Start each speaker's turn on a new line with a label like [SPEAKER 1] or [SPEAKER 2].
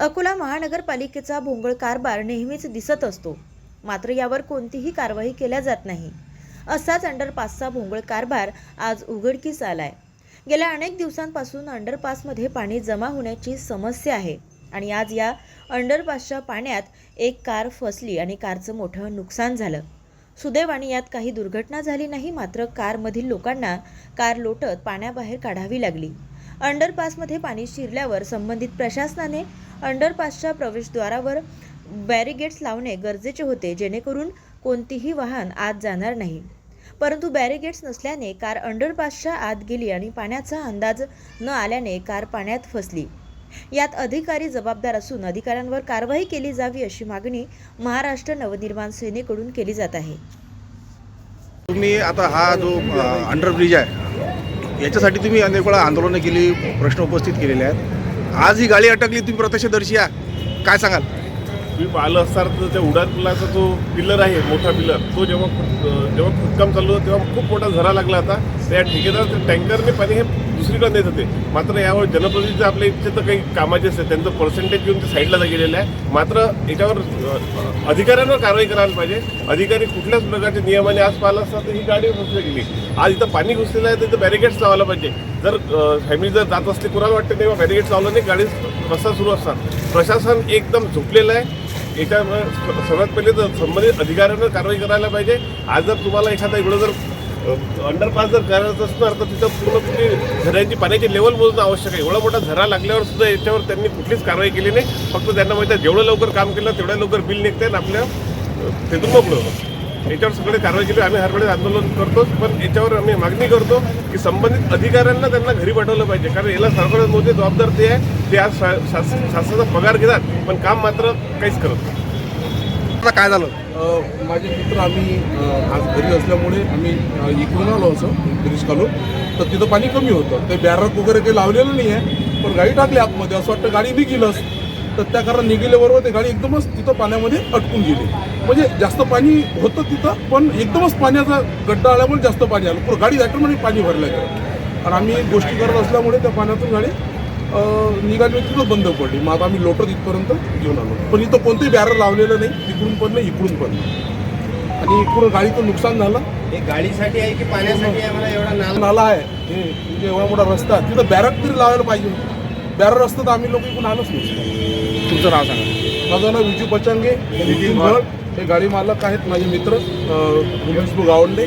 [SPEAKER 1] अकोला महानगरपालिकेचा भोंगळ कारभार नेहमीच दिसत असतो. मात्र यावर कोणतीही कारवाई केल्या जात नाही. असाच अंडरपासचा भोंगळ कारभार आज उघडकीस आलाय. गेल्या अनेक दिवसांपासून अंडरपासमध्ये पाणी जमा होण्याची समस्या आहे आणि आज या अंडरपासच्या पाण्यात एक कार फसली आणि कारचं मोठं नुकसान झालं. सुदैवाने यात काही दुर्घटना झाली नाही मात्र कारमधील लोकांना कार लोटत पाण्याबाहेर काढावी लागली. अंडरपासमध्ये पाणी शिरल्यावर संबंधित प्रशासनाने अंडरपासच्या प्रवेशद्वारावर बॅरिगेट्स लावणे गरजेचे होते जेणेकरून कोणतीही वाहन आत जाणार नाही. परंतु बॅरिगेट्स नसल्याने कार अंडरपासच्या आत गेली आणि पाण्याचा अंदाज न आल्याने कार पाण्यात फसली. यात अधिकारी जबाबदार असून अधिकाऱ्यांवर कारवाई केली जावी अशी मागणी महाराष्ट्र नवनिर्माण सेनेकडून केली जात आहे.
[SPEAKER 2] तुम्ही आता हा जो अंडरब्रिज आहे याच्यासाठी तुम्ही अनेक वेळा आंदोलनं केली प्रश्न उपस्थित केलेले आहेत. आज ही गाडी अटकली तुम्ही प्रत्यक्षदर्शी आहे काय सांगाल?
[SPEAKER 3] तुम्ही पाहिलं असताना तर त्या उडान पुलाचा जो पिलर आहे मोठा पिलर तो जेव्हा जेव्हा खोदकाम चालू होतं तेव्हा खूप मोठा झरा लागला होता. त्या ठेकेदार टँकरने पाणी हे दुसरीकडे नेत होते. मात्र यावर जनप्रतिनिधी आपल्या इथे तर काही कामाचे असते त्यांचं पर्सेंटेज घेऊन ते साईडला गेलेलं आहे. मात्र याच्यावर अधिकाऱ्यांवर कारवाई करायला पाहिजे. अधिकारी कुठल्याच प्रकारच्या नियमाने आज पाहिलं असता तर ही गाडी घुसली गेली. आज इथं पाणी घुसलेलं आहे तर इथं बॅरिगेट्स लावायला पाहिजे. जर फॅमिली जर जात असली कुणाला वाटतं तेव्हा बॅरिगेट्स लावलं नाही गाडी रस्ता सुरू असतात. प्रशासन एकदम झोपलेलं आहे. याच्यामुळे स- सर्वात पहिले तर संबंधित अधिकाऱ्यांवर कारवाई करायला पाहिजे. आज जर तुम्हाला एखादा इकडं जर अंडरपास जर करायचं असणार तर तिथं पूर्णपणे झऱ्यांची पाण्याची लेवल मोजणं आवश्यक आहे. एवढा मोठा झरा लागल्यावर सुद्धा याच्यावर त्यांनी कुठलीच कारवाई केली नाही. फक्त त्यांना माहिती आहे जेवढं लवकर काम केलं तेवढ्या लवकर बिल निघते आणि आपल्या अं, तिथून मोकळं होतं. याच्यावर सगळे कारवाई केली. आम्ही हर वेळेस आंदोलन करतो पण याच्यावर आम्ही मागणी करतो की संबंधित अधिकाऱ्यांना त्यांना घरी पाठवलं पाहिजे. कारण याला सरकार मोठे जबाबदार ते आहे. ते आज शा- शास- शासनाचा पगार घेतात पण काम मात्र काहीच करत नाही.
[SPEAKER 2] आता काय झालं?
[SPEAKER 4] माझे मित्र आम्ही आज घरी असल्यामुळे आम्ही अ, इकडून आलो असं ब्रिज खालून तर तिथं पाणी कमी होतं. ते बॅरक वगैरे काही लावलेलं नाही आहे पण गाडी टाकली आतमध्ये. असं वाटतं गाडी निघेलच तर त्या कारण निघेल्याबरोबर ते गाडी एकदमच तिथं पाण्यामध्ये अटकून गेली. म्हणजे जास्त पाणी होतं तिथं पण एकदमच पाण्याचा गड्डा आल्यामुळे जास्त पाणी आलं. पुरं गाडी म्हणजे पाणी भरलं गेलं आणि आम्ही गोष्टी करत असल्यामुळे त्या पाण्यातून गाडी निघाली तिथं बंद पडली. मग आता आम्ही लोटत इथपर्यंत घेऊन आलो. पण इथं कोणतेही बॅरर लावलेलं नाही. तिकडून पण नाही इकडून पण नाही. आणि इकडून गाडीचं नुकसान झालं.
[SPEAKER 5] गाडीसाठी आहे की पाण्यासाठी एवढा नाला
[SPEAKER 4] आहे. हे म्हणजे एवढा मोठा रस्ता. तिथं बॅरक तरी लावायला पाहिजे बॅरर असतं तर आम्ही लोक इकडून आलोच नसतो
[SPEAKER 2] तुमचं नाव सांगा.
[SPEAKER 4] माझं नाव विजू पचंगे. नितीन भट. हे गाडी मालक आहेत माझे मित्र. उमेश गावंडे.